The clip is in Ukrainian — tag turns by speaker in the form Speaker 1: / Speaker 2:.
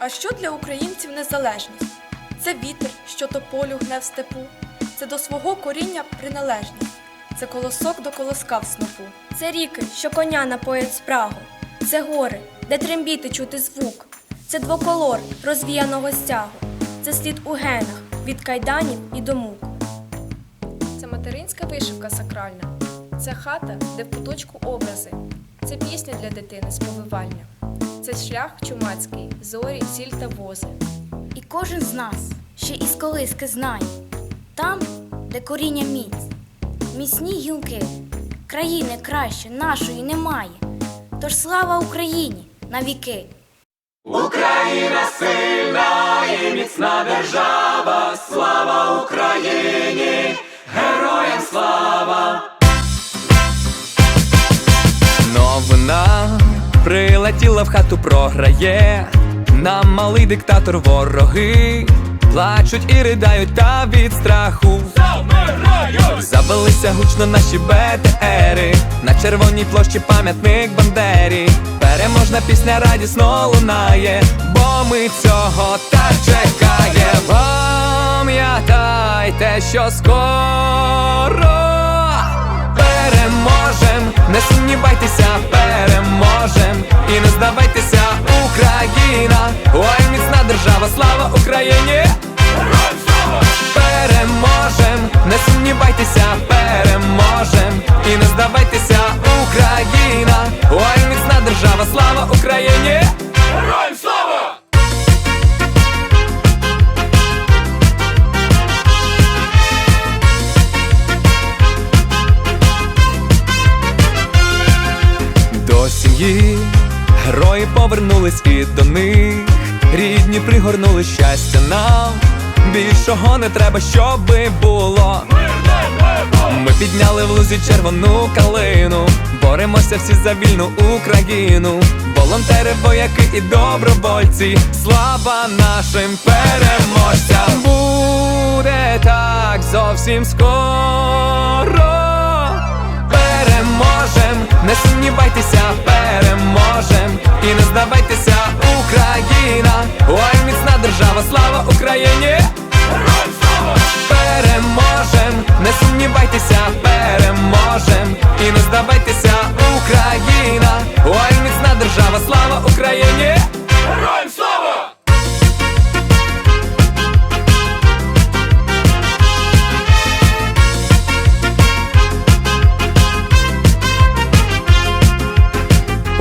Speaker 1: А що для українців незалежність? Це вітер, що тополю гне в степу, це до свого коріння приналежність, це колосок до колоска в снопу.
Speaker 2: Це ріки, що коня напоять спрагу. Це гори, де трембіти чути звук. Це двоколор розвіяного стягу. Це слід у генах від кайданів і до мук.
Speaker 3: Це материнська вишивка сакральна. Це хата, де в куточку образи. Це пісня для дитини сповивальня. Це шлях чумацький, зорі, сіль та вози.
Speaker 4: І кожен з нас ще із колиски знає там, де коріння міць, міцні гілки, країни краще нашої немає. Тож слава Україні на віки!
Speaker 5: Україна сильна і міцна держава, слава Україні, прилетіла в хату, програє. Нам малий диктатор вороги. Плачуть і riдають та від страху. Завелися гучно наші БТРи На червоній площі пам'ятник Бандері Переможна пісня радісно лунає, бо ми цього так чекаємо Пам'ятайте, що скоро не сумнівайтеся, переможем І не здавайтеся, Україна, ой, міцна держава, слава Україні! Героям слава! До сім'ї герої повернулись і до них рідні пригорнули щастя нам. Більшого не треба, щоби було. Ми підняли в лузі червону калину, боремося всі за вільну Україну. Волонтери, вояки і добровольці. Слава нашим переможцям! Буде так зовсім скоро. Переможем, не сумнівайтеся, переможем І не здавайтеся, Україна, ой, міцна держава, слава Україні! Сумнівайтеся,